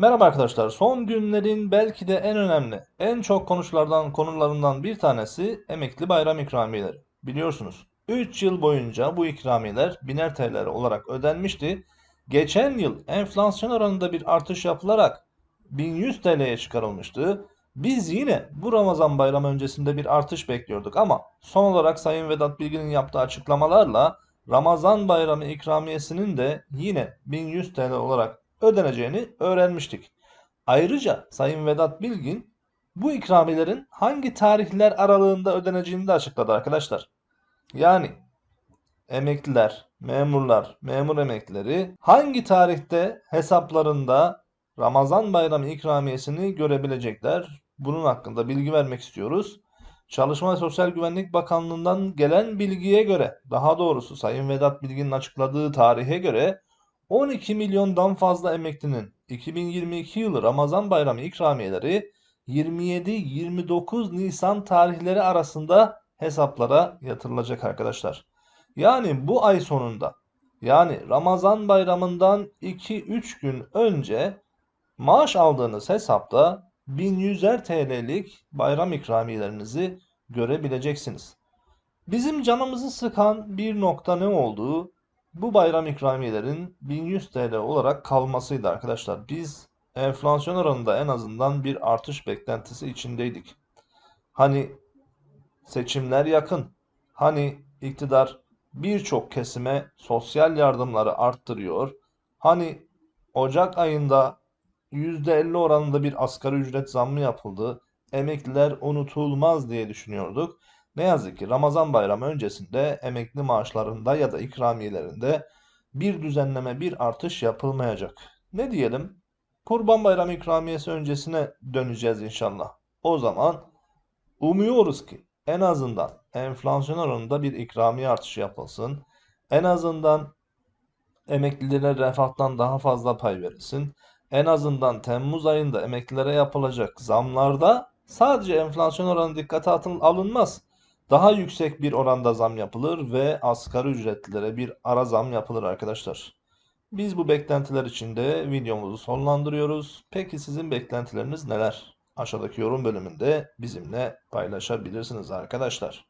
Merhaba arkadaşlar. Son günlerin belki de en önemli, en çok konuşulardan konularından bir tanesi emekli bayram ikramiyeleri. Biliyorsunuz 3 yıl boyunca bu ikramiyeler biner TL olarak ödenmişti. Geçen yıl enflasyon oranında bir artış yapılarak 1100 TL'ye çıkarılmıştı. Biz yine bu Ramazan bayramı öncesinde bir artış bekliyorduk ama son olarak Sayın Vedat Bilgin'in yaptığı açıklamalarla Ramazan bayramı ikramiyesinin de yine 1100 TL olarak ödeneceğini öğrenmiştik. Ayrıca Sayın Vedat Bilgin bu ikramiyelerin hangi tarihler aralığında ödeneceğini de açıkladı arkadaşlar. Yani emekliler, memurlar, memur emeklileri hangi tarihte hesaplarında Ramazan bayramı ikramiyesini görebilecekler? Bunun hakkında bilgi vermek istiyoruz. Çalışma ve Sosyal Güvenlik Bakanlığı'ndan gelen bilgiye göre, daha doğrusu Sayın Vedat Bilgin'in açıkladığı tarihe göre 12 milyondan fazla emeklinin 2022 yılı Ramazan bayramı ikramiyeleri 27-29 Nisan tarihleri arasında hesaplara yatırılacak arkadaşlar. Yani bu ay sonunda yani Ramazan bayramından 2-3 gün önce maaş aldığınız hesapta 1100'er TL'lik bayram ikramiyelerinizi görebileceksiniz. Bizim canımızı sıkan bir nokta ne olduğu bu bayram ikramiyelerin 1100 TL olarak kalmasıydı arkadaşlar. Biz enflasyon oranında en azından bir artış beklentisi içindeydik. Hani seçimler yakın. Hani iktidar birçok kesime sosyal yardımları arttırıyor. Hani Ocak ayında %50 oranında bir asgari ücret zammı yapıldı. Emekliler unutulmaz diye düşünüyorduk. Ne yazık ki Ramazan bayramı öncesinde emekli maaşlarında ya da ikramiyelerinde bir düzenleme, bir artış yapılmayacak. Ne diyelim? Kurban Bayramı ikramiyesi öncesine döneceğiz inşallah. O zaman umuyoruz ki en azından enflasyon oranında bir ikramiye artışı yapılsın. En azından emeklilere refahtan daha fazla pay verilsin. En azından Temmuz ayında emeklilere yapılacak zamlarda sadece enflasyon oranı dikkate alınmaz. Daha yüksek bir oranda zam yapılır ve asgari ücretlilere bir ara zam yapılır arkadaşlar. Biz bu beklentiler içinde videomuzu sonlandırıyoruz. Peki sizin beklentileriniz neler? Aşağıdaki yorum bölümünde bizimle paylaşabilirsiniz arkadaşlar.